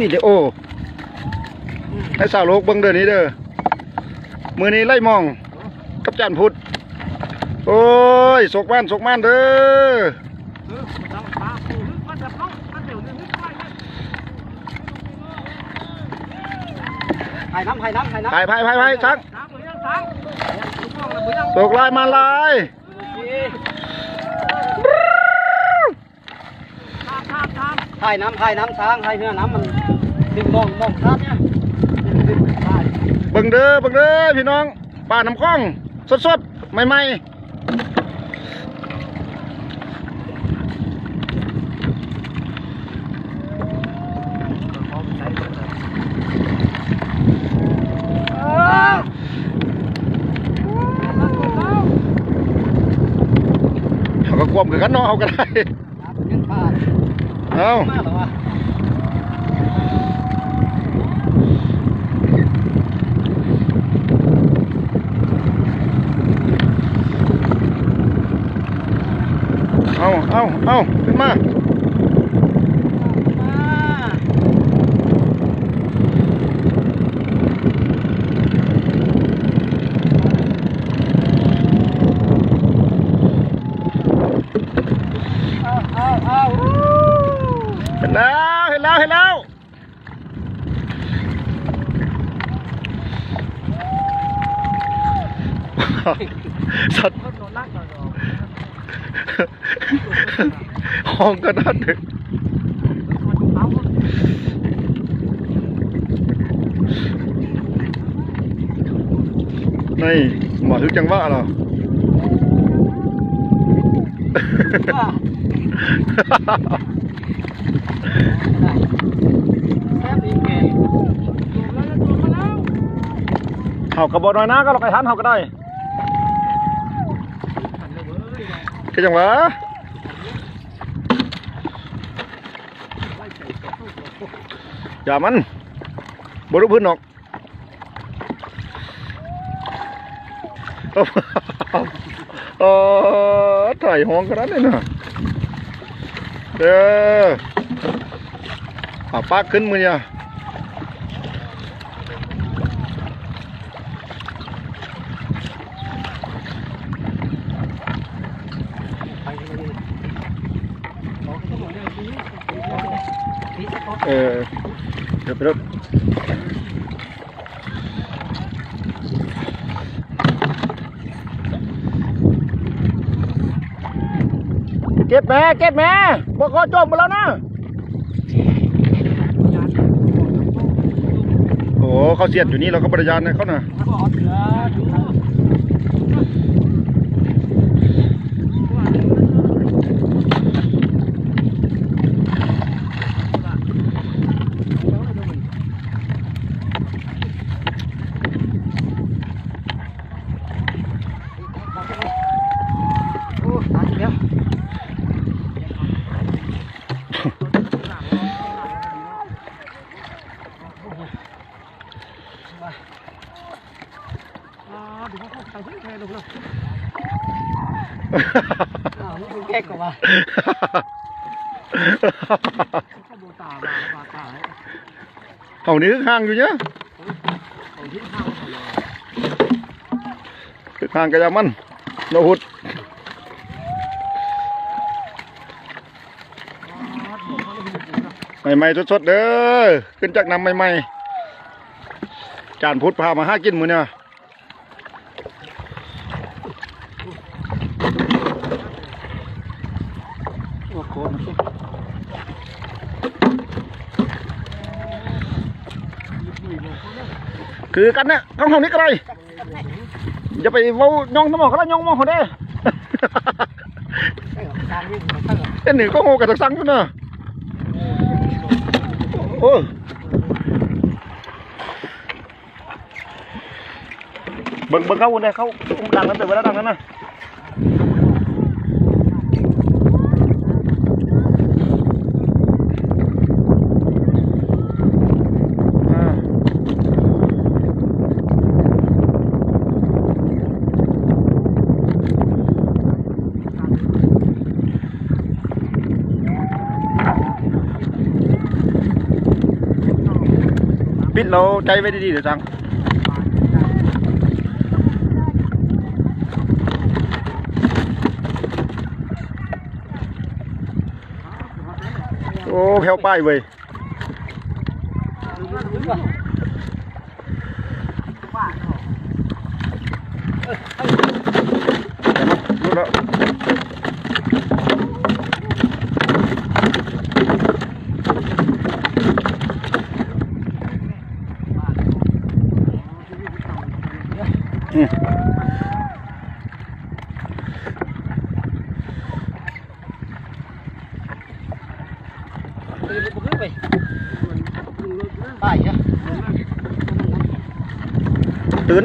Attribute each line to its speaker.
Speaker 1: วิดีโอให้สาวโลกเบิ่งเด้อนี้เด้อมือนี้ไล่มองกับจานพุทธโอ้ยสกม่านสกม่านเด้อ
Speaker 2: ถ่ายน้ำถ่ายน้ำถ่ายน้ำ
Speaker 1: ถ่ายพายพายพายช้างตกลายมาลาย
Speaker 2: ถ่ายน้ำถ่ายน้ำช้างถ่ายเนื้อน้ำมันดึงมองมองครับเนี่ยดึงถ่าย
Speaker 1: เบิ่งเด้อเบิ่งเด้อพี่น้องป่าน้ำคลองสดสดๆใหม่ๆเขาก็ควบคือกันเนาะเอาก็ได้ เอา
Speaker 2: มาเอา
Speaker 1: เอาเอาขึ้นมา
Speaker 2: เอาเอา เห็
Speaker 1: น แล้วเห็นแล้วเห็นแล้วสั
Speaker 2: เขา
Speaker 1: กระบอกน้อยนะก็เราไปทันเขาก็ได้ก็จังวะอย่ามันบรุพื้นหรอกเออถ่ายห้องกันนั้นเลยนะเด้อ อาปากขึ้นมือเนี่ยเออเดี๋ยวไปรถเก็บแม่เก็บแม่บอกขอจมไปแล้วนะ โอ้ เขาเสียดอยู่นี่เราก็บริยานนะเขาน่ะ
Speaker 2: โอ้ตายแล้ว อ้าวนี่ แก๊กกว่าข้าวโบตาบาบาตา
Speaker 1: เขานี่คือห่างอยู่เนี่ย
Speaker 2: เอาที่ข้าวเขาเลย
Speaker 1: คือห่างกระยามันโนหุดใหม่ๆสดๆเด้อขึ้นจากน้ำใหม่ๆจานพุทธพามาห้ากินมือเนี่ย คือกันเนี่ยข้างห้องนี้ก็ได้อย่าไปเว้าย่องน้ำหมอกก็ได้ย่องมอกเขาได้เอ็นหนึ่งก็โง่กับตะสังอยู่เนอะโอ้เบิ่งเบิ่งเขาอุ่นเลยเขาดังนั้นแต่เวลาดังนั้นนะ ปิดเราใจไว้ดีๆเดี๋ยวจังโอ้แผ่วป้ายเว้ย
Speaker 2: ดึงก่อน
Speaker 1: รู้แล้ว อื